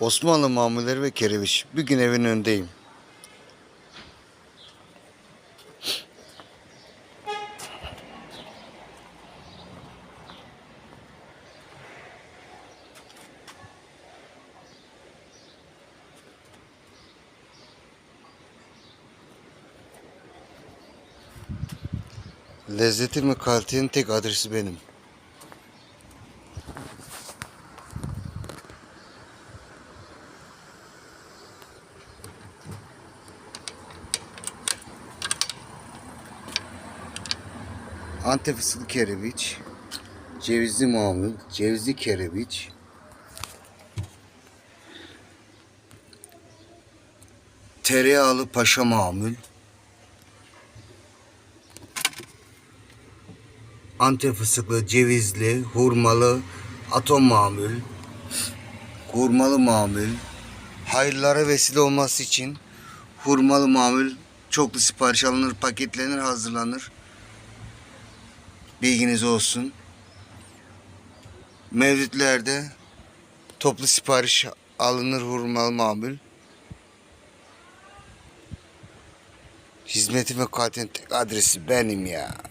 Osmanlı mamulleri ve kereviç. Bir gün evin önündeyim. Lezzetin ve kalitenin tek adresi benim. Antep fıstıklı kereviç, cevizli mamul, cevizli kereviç, tereyağlı paşa mamul, Antep fıstıklı, cevizli, hurmalı, atom mamul, hurmalı mamul, hayırlara vesile olması için hurmalı mamul çoklu sipariş alınır, paketlenir, hazırlanır. Bilginiz olsun. Mevlütlerde toplu sipariş alınır hurmalı mamul. Hizmetim ve tek adresi benim ya.